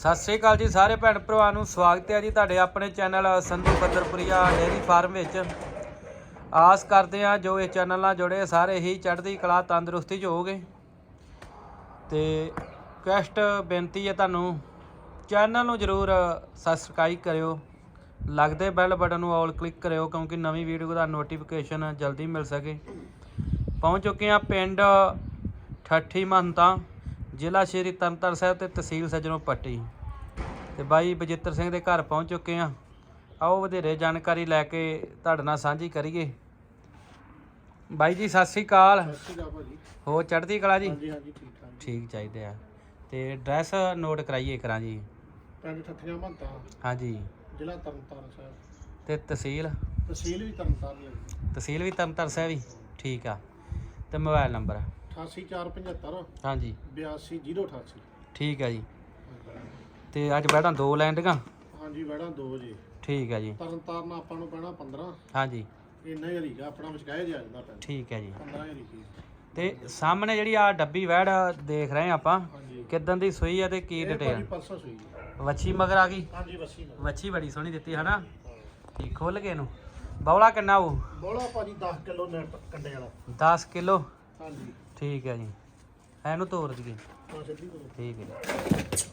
ਸਤਿ ਸ੍ਰੀ ਅਕਾਲ ਜੀ ਸਾਰੇ ਭੈਣ ਭਰਾਵਾਂ ਨੂੰ, ਸਵਾਗਤ ਹੈ ਜੀ ਤੁਹਾਡੇ ਆਪਣੇ channel Sandhu Badarpuria dairy farm ਵਿੱਚ। ਆਸ ਕਰਦੇ ਆ ਜੋ ਇਹ ਚੈਨਲ ਨਾਲ ਜੁੜੇ, ਸਾਰੇ ਹੀ ਚੜ੍ਹਦੀ ਕਲਾ, ਤੰਦਰੁਸਤੀ 'ਚ ਹੋਗੇ ਤੇ ਰਿਕਵੈਸਟ ਬੇਨਤੀ ਹੈ ਤੁਹਾਨੂੰ, ਚੈਨਲ ਨੂੰ ਜਰੂਰ ਸਬਸਕ੍ਰਾਈਬ ਕਰਿਓ। ਲੱਗਦੇ ਬੈਲ ਬਟਨ ਨੂੰ ਆਲ ਕਲਿੱਕ ਕਰਿਓ, ਕਿਉਂਕਿ ਨਵੀਂ ਵੀਡੀਓ ਦਾ ਨੋਟੀਫਿਕੇਸ਼ਨ ਜਲਦੀ ਮਿਲ ਸਕੇ। ਪਹੁੰਚ ਚੁੱਕੇ ਆ ਪਿੰਡ ਠੱਠੀ ਮਹੰਤਾ। ਜ਼ਿਲ੍ਹਾ ਸ਼੍ਰੀ ਤਰਨਤਾਰਨ ਸਾਹਿਬ ਤੇ ਤਹਿਸੀਲ ਸੱਜਣੋਂ ਪੱਟੀ। ਤੇ ਬਾਈ ਬਜਿੱਤਰ ਸਿੰਘ ਦੇ ਘਰ ਪਹੁੰਚ ਚੁੱਕੇ ਆ ਆਓ ਵਧੇਰੇ ਜਾਣਕਾਰੀ ਲੈ ਕੇ ਤੁਹਾਡੇ ਨਾਲ ਸਾਂਝੀ ਕਰੀਏ। ਬਾਈ ਜੀ ਸਤਿ ਸ੍ਰੀ ਅਕਾਲ। ਸਤਿ ਸ਼੍ਰੀ ਅਕਾਲ ਭਾਜੀ। ਹੋ ਚੜ੍ਹਦੀ ਕਲਾ ਜੀ? ਹਾਂਜੀ ਹਾਂਜੀ ਠੀਕ ਠਾਕ ਠੀਕ ਚਾਹੀਦੇ ਆ। ਤੇ ਐਡਰੈਸ ਨੋਟ ਕਰਾਈਏ ਕਰਾਂ ਜੀ। ਪਿੰਡ ਠੱਠੀਆਂ ਮਹੰਤਾ ਹਾਂਜੀ। ਜ਼ਿਲ੍ਹਾ ਤਰਨਤਾਰਨ ਸਾਹਿਬ। ਤੇ ਤਹਿਸੀਲ? ਤਹਿਸੀਲ ਵੀ ਤਰਨਤਾਰਨ ਹੈ ਤਹਿਸੀਲ ਵੀ ਤਰਨਤਾਰਨ ਸਾਹਿਬ ਹੀ। ਠੀਕ ਆ। ਤੇ ਮੋਬਾਈਲ ਨੰਬਰ? 88475 ਹਾਂਜੀ। 82088 ਠੀਕ ਆ ਜੀ। ਤੇ ਅੱਜ ਬੈਠਾਂ ਦੋ ਲੈਂਡਗਾ ਹਾਂਜੀ ਵੜਾ 2 ਵਜੇ। ਠੀਕ ਆ ਜੀ। ਤਰਨਤਾਰਨ ਆਪਾਂ ਨੂੰ ਪੈਣਾ 15 ਹਾਂਜੀ। ਇੰਨਾ ਹੀ ਹਰੀਗਾ ਆਪਣਾ ਵਿਚਕਾਏ ਜਾ ਜਾਂਦਾ ਪਿੰਡ। ਠੀਕ ਹੈ ਜੀ। 15 ਹਰੀ ਕੀ ਤੇ ਸਾਹਮਣੇ ਜਿਹੜੀ ਆ ਡੱਬੀ ਵੈੜ ਦੇਖ ਰਹੇ ਆਪਾਂ ਕਿਦਾਂ ਦੀ ਸੂਈ ਆ ਤੇ ਕੀ ਡਿਟੇਲ ਪਰਸੋਂ ਸੂਈ ਹੈ। ਵੱਛੀ ਮਗਰ ਆ ਗਈ? ਹਾਂਜੀ ਨਾ ਵੱਛੀ ਬੜੀ ਸੋਹਣੀ ਦਿੱਤੀ ਹਨਾ? ਠੀਕ ਖੁੱਲ ਕੇ ਇਹਨੂੰ। ਬੌਲਾ ਕਿੰਨਾ ਉਹ ਬੋਲਾ ਭਾਜੀ 10 ਕਿਲੋ ਨੈਟ ਕੰਡੇ ਵਾਲਾ। 10 ਕਿਲੋ। ਹਾਂਜੀ। ਠੀਕ ਹੈ ਜੀ। ਇਹਨੂੰ ਤੋੜ ਦਈਏ। ਠੀਕ ਹੈ ਜੀ।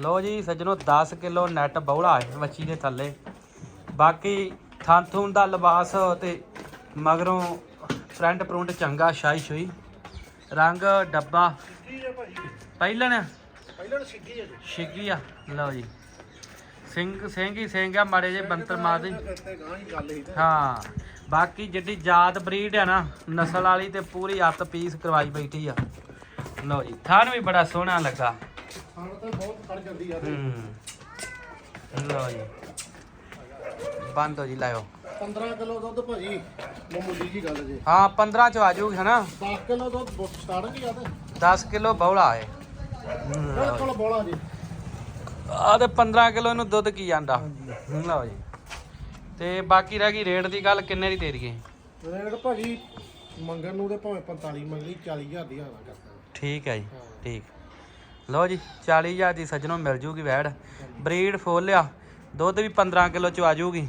ਲਓ ਜੀ ਸੱਜਣੋ 10 ਕਿਲੋ ਨੈਟ ਬੌਲਾ ਹੈ ਵੱਛੀ ਦੇ ਥੱਲੇ। ਬਾਕੀ ਥਾਂ ਥੂਣ ਦਾ ਲਿਬਾਸ ਤੇ ਮਗਰੋਂ ਫਰੰਟ ਪ੍ਰੁੰਟ ਚੰਗਾ ਸ਼ਾਈ ਸ਼ੁਈ ਰੰਗ ਡੱਬਾ। ਪਹਿਲਣ? ਪਹਿਲਾਂ ਤਾਂ ਸਿੱਧੀ ਹੈ ਜੀ। ਛਿੱਗੀ ਆ। ਲਓ ਜੀ। ਸਿੰਘ ਸਿੰਘ ਹੀ ਸਿੰਘ ਆ ਮਾੜੇ ਜੇ ਬੰਤਰ ਮਾਰਦੇ। ਹਾਂ। ਬਾਕੀ ਜਿਹੜੀ ਜਾਤ ਬਰੀਡ ਆ ਨਾ ਨਸਲ ਵਾਲੀ ਤੇ ਪੂਰੀ ਅੱਤ ਪੀਸ ਕਰਵਾਈ ਬੈਠੀ ਆ। ਲਓ ਜੀ ਥਣ ਵੀ ਬੜਾ ਸੋਹਣਾ ਲੱਗਾ। ਖਾਣ ਤਾਂ ਬਹੁਤ ਖੜ ਜਾਂਦੀ ਆ ਤੇ। ਹੂੰ ਲਓ ਜੀ। ਬੰਦ ਹੋ ਜੀ ਲਾਇਓ। 15 ਕਿਲੋ ਦੁੱਧ ਭਾਜੀ ਮਾਮੂਲੀ ਜੀ ਗੱਲ ਜੇ। ਹਾਂ 15 ਚ ਆ ਜਾਊਗੀ ਹਨਾ? 10 ਕਿਲੋ ਦੁੱਧ ਸਟਾਰਟ ਆ ਤੇ। 10 ਕਿਲੋ ਬੌਲਾ ਹੈ ਬਿਲਕੁਲ ਬੋਲਾ ਜੀ। ਆ ਤੇ 15 ਕਿਲੋ ਇਹਨੂੰ ਦੁੱਧ ਕੀ ਜਾਂਦਾ ਲਓ ਜੀ। ਤੇ ਬਾਕੀ ਰਹਿ ਗਈ ਰੇਟ ਦੀ ਗੱਲ ਕਿੰਨੇ ਦੀ ਦੇ ਦਈਏ ਰੇਟ ਭਾਜੀ ਮੰਗਣ ਨੂੰ ਤੇ ਭਾਵੇਂ 45 ਮੰਗਲੀ 40000 ਦੀ ਹਾਲਾ ਕਰਦਾ ਠੀਕ ਹੈ ਜੀ ਠੀਕ। ਲਓ ਜੀ 40000 ਦੀ ਸੱਜਣੋਂ ਮਿਲ ਜੂਗੀ ਵੈੜ। ਬਰੀਡ ਫੁੱਲ ਆ ਦੁੱਧ ਵੀ 15 ਕਿਲੋ ਚ ਆ ਜੂਗੀ।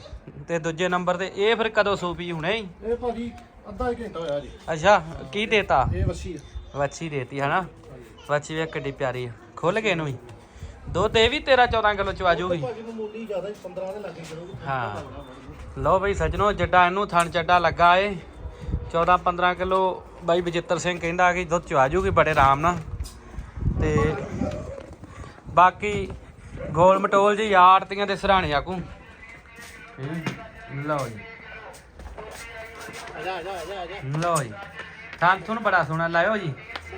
ਤੇ ਦੂਜੇ ਨੰਬਰ ਤੇ ਇਹ ਫਿਰ ਕਦੋਂ ਸੂਪੀ ਹੁਣੇ? ਹੀ ਇਹ ਭਾਜੀ ਅੱਧਾ ਹੀ ਘੰਟਾ ਹੋਇਆ ਜੀ। ਅੱਛਾ ਕੀ ਦੇਤਾ? ਇਹ ਵਸੀ ਵੱਛੀ ਦੇਤੀ ਹਨਾ? ਵੱਛੀ ਵੀ ਕਿੱਡੀ ਪਿਆਰੀ ਆ। ਖੁੱਲ ਗਏ ਇਹਨੂੰ ਵੀ? ਦੁੱਧ ਇਹ ਵੀ 13 14 ਕਿਲੋ ਚ ਆ ਜੂਗੀ ਭਾਜੀ ਮਾਮੂਲੀ ਜ਼ਿਆਦਾ ਹੀ 15 ਦੇ ਲੱਗੇ ਕਰੋਗੇ ਹਾਂ। ਲਓ ਬਈ ਸੱਜਣੋ ਜੱਡਾ ਇਹਨੂੰ ਥਣ ਚੱਡਾ ਲੱਗਾ ਏ। 14 15 ਕਿਲੋ ਬਾਈ ਬਜਿੱਤਰ ਸਿੰਘ ਕਹਿੰਦਾ ਕਿ ਦੁੱਧ ਚ ਆ ਜੂਗੀ ਬੜੇ ਆਰਾਮ ਨਾਲ। ਤੇ ਬਾਕੀ ਗੋਲ ਮਟੋਲ ਜੀ ਆੜਤੀਆਂ ਦੇ ਸਰਾਣੇ ਆਕੂ। ਲਓ ਜੀ। ਲਓ ਜੀ। ਥਣ ਥੁਣ ਬੜਾ ਸੋਹਣਾ ਲਾਇਓ ਜੀ।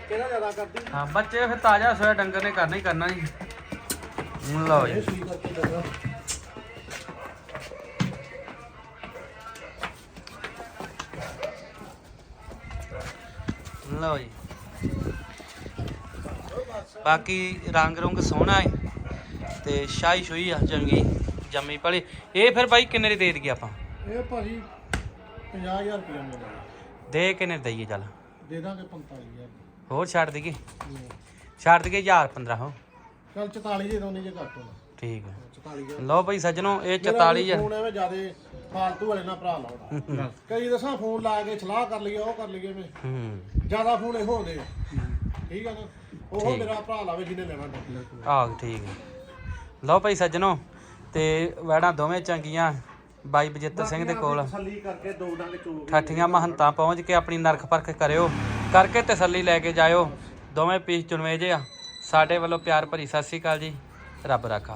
ਦਾ ਜ਼ਿਆਦਾ ਕਰਦੀ। ਹਾਂ ਬੱਚੇ ਫਿਰ ਤਾਜ਼ਾ ਸੋਇਆ ਡੰਗਰ ਨੇ ਕਰਨਾ ਹੀ ਕਰਨਾ ਜੀ। ਲਓ ਜੀ ਲਓ ਜੀ ਬਾਕੀ ਰੰਗ ਰੰਗ ਸੋਹਣਾ ਹੈ ਤੇ ਸ਼ਾਈ ਸ਼ੁਈ ਆ ਚੰਗੀ ਜੰਮੀ ਪਲੀ ਇਹ ਫਿਰ ਬਾਈ ਕਿੰਨੇ ਦੀ ਦੇ ਦਈਏ ਆਪਾਂ? ਇਹ ਭਾਜੀ 50000 ਰੁਪਏ ਮਿਲਦਾ ਦੇ ਕਿੰਨੇ ਦਈਏ ਚੱਲ? ਦੇ ਦਾਂਗੇ 45000 ਹੋਰ ਛੱਡ ਦਈਏ? ਛੱਡ ਦਈਏ 1000 15 ਹੋ ਚਲ 44 ਦੇ ਦੋਨੇ ਜੇ ਘੱਟ ਹੋਣਾ। ਠੀਕ ਹੈ 44000 ਲਓ ਬਈ ਸੱਜਣੋ ਇਹ 44 ਆ। ਫੋਨ ਐਵੇਂ ਜਿਆਦੇ ਫਾਲਤੂ ਵਾਲੇ ਨਾਲ ਭਰਾ ਲਾਉਣਾ ਕਈ ਦੱਸਾਂ ਫੋਨ ਲਾ ਕੇ ਸਲਾਹ ਕਰ ਲਈਏ ਉਹ ਕਰ ਲਈਏ ਮੈਂ ਹੂੰ। ਜ਼ਿਆਦਾ ਫੋਨ ਇਹੋ ਹੁੰਦੇ ਆ। ਠੀਕ ਆ ਨਾ? ਉਹ ਮੇਰਾ ਭਰਾ ਲਾਵੇ ਜਿਹਨੇ ਲੈਣਾ ਆਹ ਠੀਕ ਹੈ ਲਓ ਭਾਈ ਸੱਜਣੋ ਤੇ ਵੈੜਾਂ ਦੋਵੇਂ ਚੰਗੀਆਂ। ਬਾਈ ਬਜਿੱਤਰ ਸਿੰਘ ਦੇ ਕੋਲ। ਤਸੱਲੀ ਕਰਕੇ ਦੋ ਡੰਗ ਚੋਗ ਠੱਠੀਆਂ ਮਹੰਤਾਂ ਪਹੁੰਚ ਕੇ ਆਪਣੀ ਨਰਖ ਪਰਖ ਕਰਿਓ। ਕਰਕੇ ਤਸੱਲੀ ਲੈ ਕੇ ਜਾਇਓ। ਦੋਵੇਂ ਪੀਸ ਚੁਣਵੇ ਜੇ ਆ। ਸਾਡੇ ਵੱਲੋਂ ਪਿਆਰ ਭਰੀ ਸਤਿ ਸ੍ਰੀ ਅਕਾਲ ਜੀ। ਰੱਬ ਰਾਖਾ।